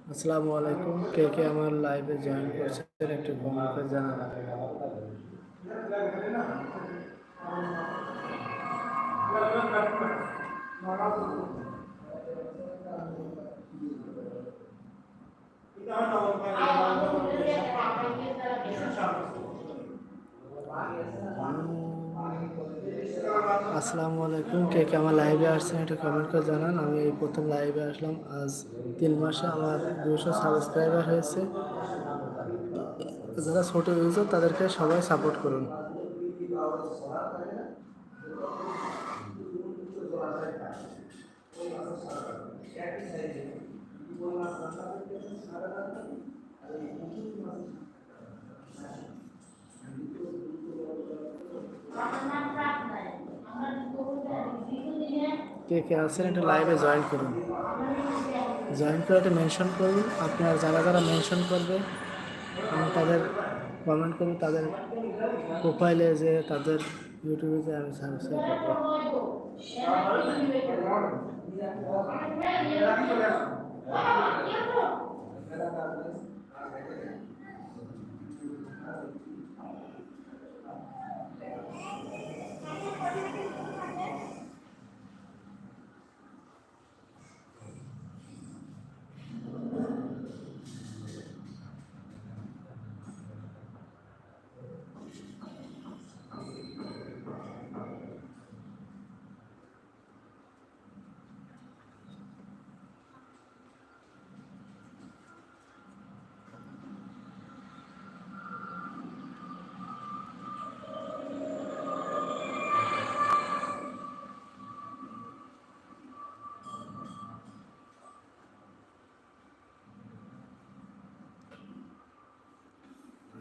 আসসালামু আলাইকুম কে কে আমার লাইভে জয়েন করছেন একটু কমেন্ট করে জানান আসসালামু আলাইকুম। কে কে আমার লাইভে আসছেন একটু কমেন্ট করে জানান। আমি এই প্রথম লাইভে আসলাম। আজ তিন মাসে আমার দুশো সাবস্ক্রাইবার হয়েছে। যারা ছোট ইউজার তাদেরকে সবাই সাপোর্ট করুন। কে কে আছেন, একটু লাইভে জয়েন করুন। জয়েন করে একটা মেনশন করুন। আপনার যারা যারা মেনশন করবে আমি তাদের কমেন্ট করব, তাদের প্রোফাইলে যে তাদের ইউটিউবে যে আমি সাবস্ক্রাইব করব।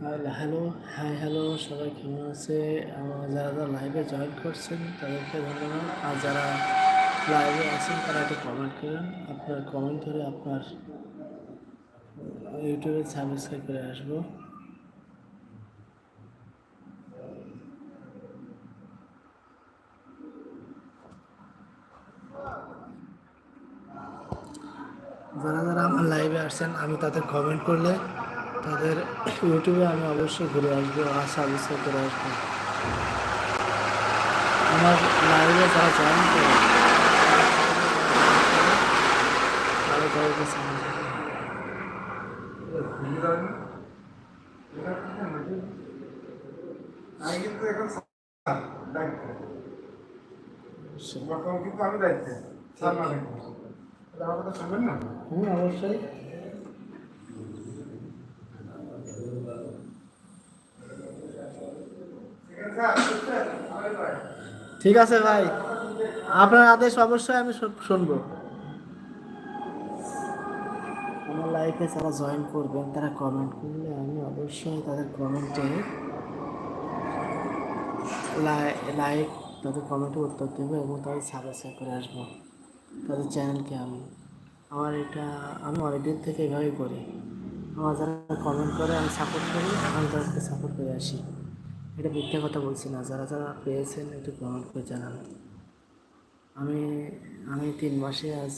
হ্যালো হাই হ্যালো সবাই কেমন আছে? যারা যারা লাইভে জয়েন করছেন, তাদেরকে ধন্যবাদ। আর যারা লাইভে আছেন, তারা একটু কমেন্ট করুন। আপনার কমেন্ট ধরে আপনার ইউটিউবে সাবস্ক্রাইব করে আসব। যারা যারা আমার লাইভে আসছেন, আমি তাদের কমেন্ট করলে তাদের ইউটিউবে আমি অবশ্যই ঘুরে আসব আর সাবস্ক্রাইব করে আসব। আমার লাইভে যারা জয়েন করে তাদেরকে। আমি কিন্তু এখন দায়িত্ব বর্তমান কিন্তু আমি দায়িত্বে স্যার না দেখব আমার কথা শুনবেন না হুম অবশ্যই ঠিক আছে ভাই। আপনার আদেশ অবশ্যই আমি শুনব। আমার লাইফে যারা জয়েন করবেন, তারা কমেন্ট করলে আমি অবশ্যই তাদের কমেন্টে লাইক তাদের কমেন্টে উত্তর দেবো এবং তাদের সাবস্ক্রাইব করে আসব। তাদের চ্যানেলকে আমি। আমার এটা আমি অনেকদিন থেকে এভাবেই করি। আমার যারা কমেন্ট করে, আমি সাপোর্ট করি, আমি তাদেরকে সাপোর্ট করে আসি। এটা মিথ্যা কথা বলছি না, যারা যারা পেয়েছেন একটু কমেন্ট করে জানান। আমি আমি তিন মাসে আজ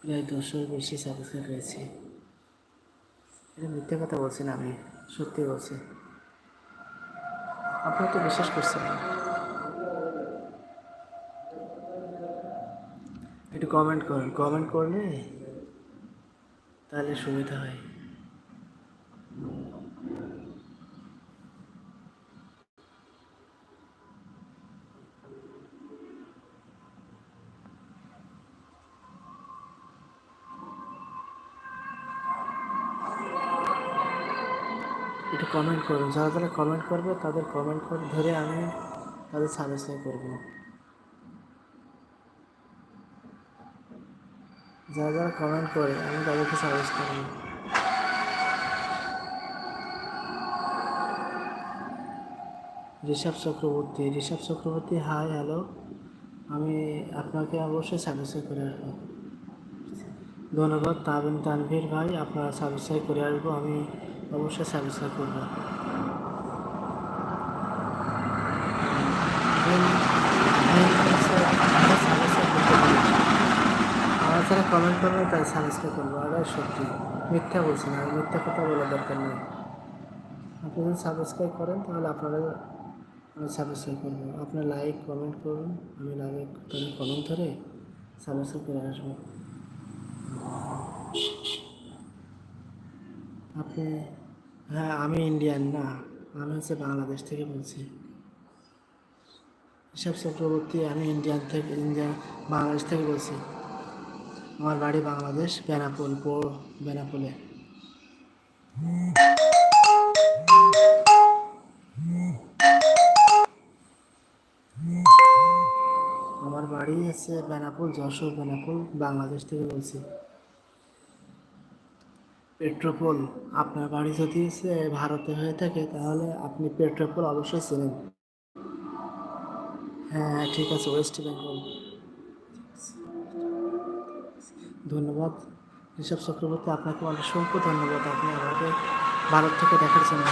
প্রায় দশশোর বেশি সাবস্ক্রাইব পেয়েছি। এটা মিথ্যা কথা বলছি না আমি, সত্যি বলছি। আপনারা তো বিশ্বাস করছেন না। একটু কমেন্ট করুন কমেন্ট করলে তাহলে সুবিধা হয়। একটু কমেন্ট করুন যারা যারা কমেন্ট করবে, তাদের কমেন্ট করে ধরে আমি তাদের সাবস্ক্রাইব করব। যারা যারা কমেন্ট করে, আমি তাদেরকে সাজেস্ট করব। ঋষভ চক্রবর্তী ঋষভ চক্রবর্তী হাই হ্যালো আমি আপনাকে অবশ্যই সাবস্ক্রাইব করে আসব। ধন্যবাদ তাবিন তানভীর ভাই, আপনারা সাবস্ক্রাইব করে আসব। আমি অবশ্যই সাবস্ক্রাইব করব। আমরা কমেন্ট করবে, তারা সাবস্ক্রাইব করব। আর সত্যি, মিথ্যা বলছি না। মিথ্যা কথা বলার দরকার নেই। আপনি যদি সাবস্ক্রাইব করেন, তাহলে আপনারা সাবস্ক্রাইব করব। আপনার লাইক কমেন্ট করুন। আমি লাইক কমেন্ট ধরে সাবস্ক্রাইব করে আসব। আপনি হ্যাঁ আমি ইন্ডিয়ান না। আমি হচ্ছে বাংলাদেশ থেকে বলছি। এসব চক্রবর্তী, আমি ইন্ডিয়ান থেকে ইন্ডিয়া বাংলাদেশ থেকে বলছি। আমার বাড়ি বাংলাদেশ, বেনাপোল বেনাপোলে। আমার বাড়ি হচ্ছে বেনাপোল, যশোর বেনাপোল, বাংলাদেশ থেকে বলছি। পেট্রোপোল আপনার বাড়ি যদি ভারতে হয়ে থাকে, তাহলে আপনি পেট্রোপোল অবশ্যই চেনেন। হ্যাঁ ঠিক আছে, ওয়েস্ট বেঙ্গল। ধন্যবাদ। ঋষভ চক্রবর্তী, আপনাকে অসংখ্য ধন্যবাদ। আপনি আমাকে ভারত থেকে দেখার জন্য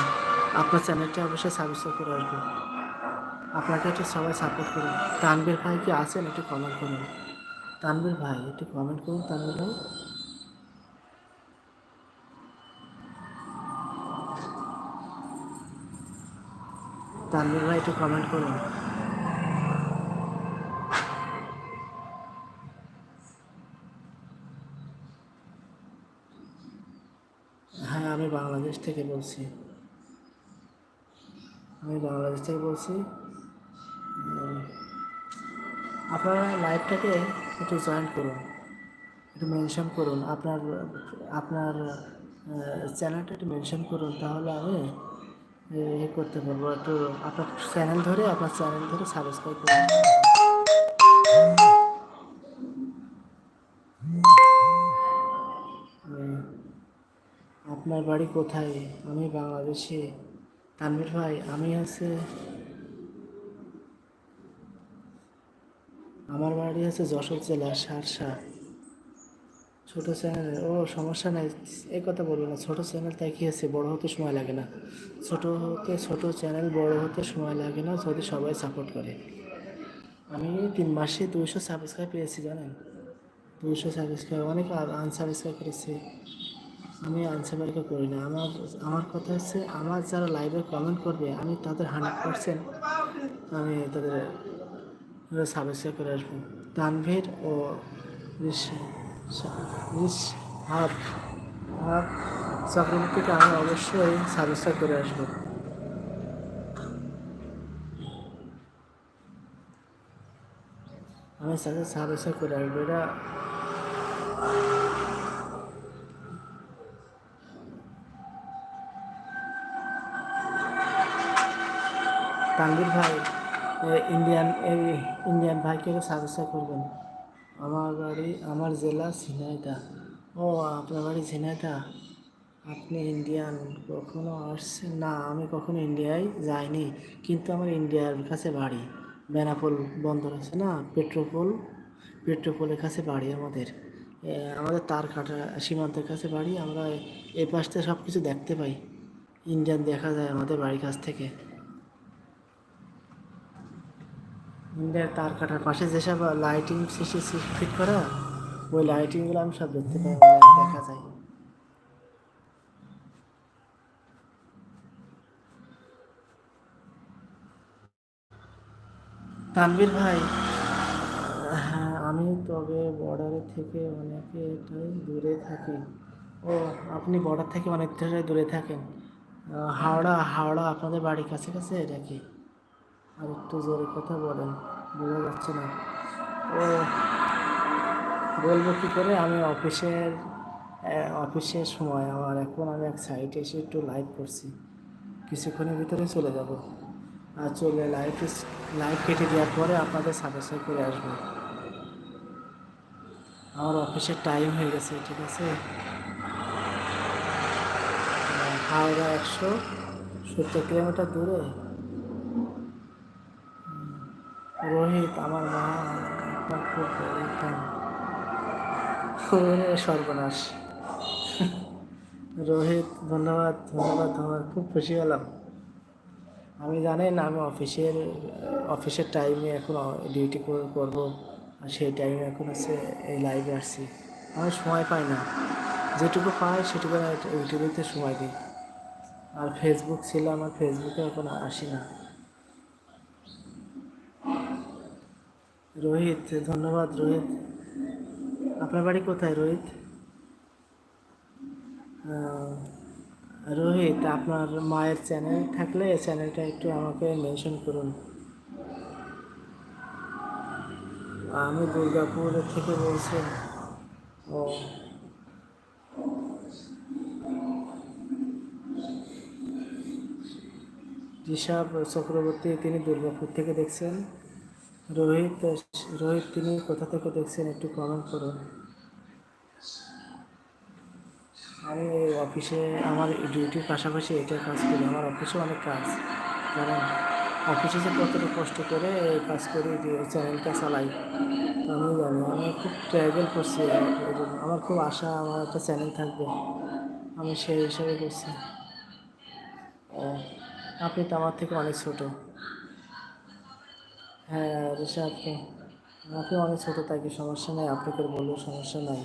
আপনার চ্যানেলটা অবশ্যই সাবস্ক্রাইব করে আসবে আপনাকে একটু সবাই সাপোর্ট করুন। তানবীর ভাই কি আছেন? একটু কমেন্ট করুন। তানবীর ভাই, একটু কমেন্ট করুন তানবীর ভাই। তানবীর ভাই একটু কমেন্ট করুন। হ্যাঁ আমি বাংলাদেশ থেকে বলছি। আমি বাংলাদেশ থেকে বলছি আপনারা লাইভটাকে একটু জয়েন করুন, একটু মেনশন করুন। আপনার আপনার চ্যানেলটা একটু মেনশন করুন, তাহলে আমি এ করতে পারব একটু আপনার চ্যানেল ধরে, আপনার চ্যানেল ধরে সাবস্ক্রাইব করুন। আপনার বাড়ি কোথায়? আমি বাংলাদেশে। তানভীর ভাই, আমি আছে আমার বাড়ি আছে যশোর জেলা সারসা। ছোট চ্যানেল ও, সমস্যা নাই। এই কথা বলব না। ছোট চ্যানেল তাই কি আছে? বড় হতে সময় লাগে না। ছোট হতে ছোট চ্যানেল বড় হতে সময় লাগে না যদি সবাই সাপোর্ট করে। আমি তিন মাসে দুইশো সাবস্ক্রাইব পেয়েছি, জানেন? দুইশো সাবস্ক্রাইব অনেক আনসাবস্ক্রাইব করেছি। আমি আনসাবস্ক্রাইব করি না। আমার আমার কথা হচ্ছে, আমার যারা লাইভে কমেন্ট করবে, আমি তাদের হান্ড্রেড পার্সেন্ট আমি তাদের সাবস্ক্রাইব করে আসব। তানভীর ও রিস হাব হাব চক্রবর্তীকে আমি অবশ্যই সাবস্ক্রাইব করে আসব। আমি সাথে সাবস্ক্রাইব করে আসব। এটা তানভীর ভাই ইন্ডিয়ান ইন্ডিয়ান ভাইকে সাবস্ক্রাইব করবেন। আমার বাড়ি, আমার জেলা ঝিনাইদা ও, আপনার বাড়ি ঝিনাইদা আপনি ইন্ডিয়ান কখনো আসছেন? না, আমি কখনো ইন্ডিয়ায় যাইনি, কিন্তু আমার ইন্ডিয়ার কাছে বাড়ি। বেনাপোল বন্দর আছে না, পেট্রোপোল? পেট্রোপোলের কাছে বাড়ি আমাদের। আমাদের তার কাটা সীমান্তের কাছে বাড়ি। আমরা এই পাশ থেকে সব কিছু দেখতে পাই। ইন্ডিয়ান দেখা যায় আমাদের বাড়ির কাছ থেকে। ইন্ডিয়ার তার কাটার পাশে যেসব লাইটিং ফিট করা, ওই লাইটিংগুলো আমি সব দেখতে পাই দেখা যায়। তানভীর ভাই হ্যাঁ আমি তবে বর্ডারের থেকে অনেকটাই দূরে থাকি। ও, আপনি বর্ডার থেকে অনেকটাই দূরে থাকেন। হাওড়া হাওড়া আপনাদের বাড়ির কাছে কাছে কি আর একটু জোরে কথা বলেন, বোঝা যাচ্ছে না। ও, বলব কী করে? আমি অফিসের অফিসের সময় আমার এখন আমি এক সাইটে এসে একটু লাইভ করছি। কিছুক্ষণের ভিতরে চলে যাব। আর চলে লাইভ লাইভ কেটে দেওয়ার পরে আপনাদের সাবস্ক্রাইব করে আসব। আমার অফিসের টাইম হয়ে গেছে, ঠিক আছে? হাওড়া একশো সত্তর কিলোমিটার দূরে? রোহিত আমার মা আপনার খুব বড়। ওরে সর্বনাশ। রোহিত, ধন্যবাদ ধন্যবাদ ধন্যবাদ, খুব খুশি হলাম। আমি জানেন, আমি অফিসের অফিসের টাইমে এখন ডিউটি করব, আর সেই টাইমে এখন হচ্ছে এই লাইভে আসছি। আমি সময় পাই না। যেটুকু পাই সেটুকু ইউটিউবেতে সময় দিই। আর ফেসবুক ছিল আমার ফেসবুকে এখন আসি না। রোহিত, ধন্যবাদ রোহিত। আপনার বাড়ি কোথায় রোহিত? রোহিত, আপনার মায়ের চ্যানেল থাকলে চ্যানেলটা একটু আমাকে মেনশন করুন। আমি দুর্গাপুর থেকে বলছি ও। ঋষভ চক্রবর্তী, তিনি দুর্গাপুর থেকে দেখছেন। রোহিত রোহিত, তিনি কোথা থেকে দেখছেন একটু কমেন্ট করুন। আমি অফিসে আমার ডিউটির পাশাপাশি এটা কাজ করি। আমার অফিসে অনেক কাজ। কারণ অফিসে যে কতটা কষ্ট করে এই কাজ করি চ্যানেলটা চালাই আমি জানি। আমি খুব ট্রাভেল করছি। আমার খুব আশা, আমার একটা চ্যানেল থাকবে। আমি সেই হিসাবে করছি। আপনি তো আমার থেকে অনেক ছোটো। হ্যাঁ ঋষাদ আপনি অনেক ছোটো থাকি সমস্যা নেই? আপনাকে বললেও সমস্যা নাই।